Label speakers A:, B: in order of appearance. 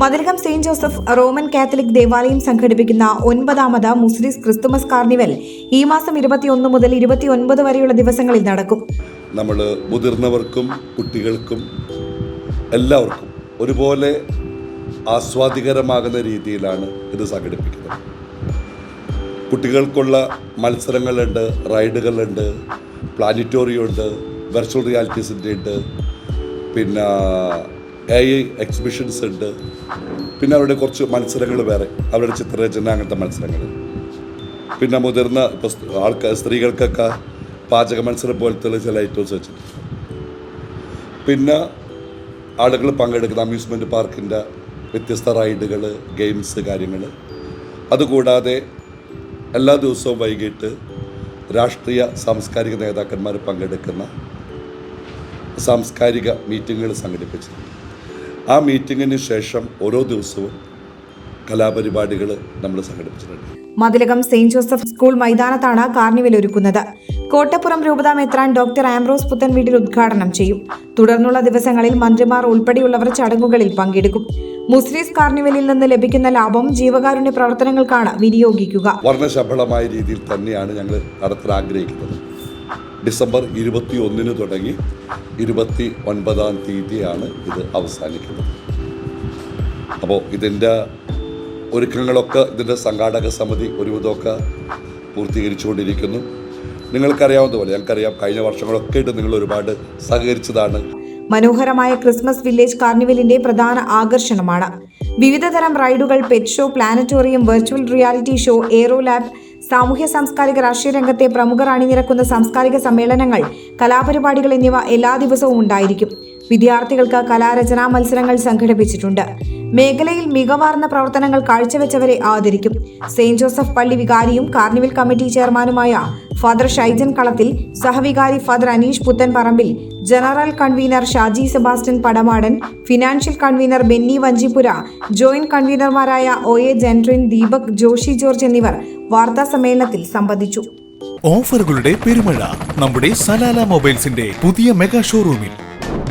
A: Mathilakam Saint Joseph Roman Catholic ദേവാലയം സംഘടിപ്പിക്കുന്ന ഒൻപതാമത് മുസ്ലിസ് Christmas carnival ഈ മാസം ഇരുപത്തിയൊന്ന് മുതൽ ഇരുപത്തിയൊൻപത് വരെയുള്ള ദിവസങ്ങളിൽ നടക്കും.
B: നമ്മൾ മുതിർന്നവർക്കും കുട്ടികൾക്കും എല്ലാവർക്കും ഒരുപോലെ ആസ്വാദികരമാകുന്ന രീതിയിലാണ് ഇത് സംഘടിപ്പിക്കുന്നത്. കുട്ടികൾക്കുള്ള മത്സരങ്ങളുണ്ട് റൈഡുകളുണ്ട് പ്ലാനറ്റോറിയം ഉണ്ട് വെർച്വൽ റിയാലിറ്റീസിന്റെ ഉണ്ട് പിന്നെ എ ഐ എക്സിബിഷൻസ് ഉണ്ട് പിന്നെ അവരുടെ കുറച്ച് മത്സരങ്ങൾ വേറെ അവരുടെ ചിത്രരചന അങ്ങനത്തെ മത്സരങ്ങൾ. പിന്നെ മുതിർന്ന ഇപ്പോൾ ആൾക്കാർ സ്ത്രീകൾക്കൊക്കെ പാചക മത്സരം പോലത്തെ ചില ഐറ്റംസ് വെച്ചിട്ടുണ്ട്. പിന്നെ ആളുകൾ പങ്കെടുക്കുന്ന അമ്യൂസ്മെന്റ് പാർക്കിന്റെ വ്യത്യസ്ത റൈഡുകൾ ഗെയിംസ് കാര്യങ്ങൾ അതുകൂടാതെ എല്ലാ ദിവസവും വൈകിട്ട് രാഷ്ട്രീയ സാംസ്കാരിക നേതാക്കന്മാർ പങ്കെടുക്കുന്ന സാംസ്കാരിക മീറ്റിങ്ങുകൾ സംഘടിപ്പിച്ചിട്ടുണ്ട്. ആ മീറ്റിങ്ങിന് ശേഷം ഓരോ ദിവസവും കലാപരിപാടികൾ നമ്മൾ സംഘടിപ്പിച്ചിട്ടുണ്ട്.
A: മതിലകം സെയിന്റ് ജോസഫ് സ്കൂൾ മൈതാനത്താണ് കാർണിവൽ ഒരുക്കുന്നത്. കോട്ടപ്പുറം രൂപത മെത്രാൻ ഡോക്ടർ ആംബ്രോസ് പുത്തൻ വീട്ടിൽ ഉദ്ഘാടനം ചെയ്യും. തുടർന്നുള്ള ദിവസങ്ങളിൽ മന്ത്രിമാർ ഉൾപ്പെടെയുള്ളവർ ചടങ്ങുകളിൽ പങ്കെടുക്കും. മുസ്ലിസ് കാർണിവലിൽ നിന്ന് ലഭിക്കുന്ന ലാഭം ജീവകാരുണ്യ പ്രവർത്തനങ്ങൾക്കാണ് വിനിയോഗിക്കുക.
B: വർണശബളമായ രീതിയിൽ തന്നെയാണ് ഞങ്ങൾ നടത്താൻ ആഗ്രഹിക്കുന്നത്. ഡിസംബർ ഇരുപത്തി ഒന്നിന് തുടങ്ങി ഇരുപത്തി ഒൻപതാം തീയതിയാണ് ഇത് അവസാനിക്കുന്നത്. അപ്പോൾ ഇതിന്റെ ഒരുക്കങ്ങളൊക്കെ ഇതിന്റെ സംഘാടക സമിതി ഒരുവിധമൊക്കെ പൂർത്തീകരിച്ചുകൊണ്ടിരിക്കുന്നു. നിങ്ങൾക്കറിയാവുന്ന പോലെ ഞങ്ങൾക്കറിയാം കഴിഞ്ഞ വർഷങ്ങളൊക്കെ ആയിട്ട് നിങ്ങൾ ഒരുപാട് സഹകരിച്ചതാണ്.
A: മനോഹരമായ ക്രിസ്മസ് വില്ലേജ് കാർണിവലിന്റെ പ്രധാന ആകർഷണമാണ്. വിവിധതരം റൈഡുകൾ pet show planetarium virtual reality show aero lab സാമൂഹ്യ സാംസ്കാരിക രാഷ്ട്രീയ രംഗത്തെ പ്രമുഖർ അണിനിരക്കുന്ന സാംസ്കാരിക സമ്മേളനങ്ങൾ കലാപരിപാടികൾ എന്നിവ എല്ലാ ദിവസവും ഉണ്ടായിരിക്കും. വിദ്യാർത്ഥികൾക്ക് കലാരചനാ മത്സരങ്ങൾ സംഘടിപ്പിച്ചിട്ടുണ്ട്. മേഖലയിൽ മികവാർന്ന പ്രവർത്തനങ്ങൾ കാഴ്ചവെച്ചവരെ ആദരിക്കും. സെയിന്റ് ജോസഫ് പള്ളി വികാരിയും കാർണിവൽ കമ്മിറ്റി ചെയർമാനുമായ father Shaijan Kalathil സഹവികാരി father Aneesh Puthanparambil general convener Shaji Sebastian Padamadan financial convener Benny Vanchipura joint കൺവീനർമാരായ O A Gentrin Deepak Joshi George എന്നിവർ വാർത്താ സമ്മേളനത്തിൽ സംബന്ധിച്ചു.
C: ഓഫറുകളുടെ പെരുമഴ നമ്മുടെ സലാല മൊബൈൽസിന്റെ പുതിയ മെഗാ ഷോറൂമിൽ.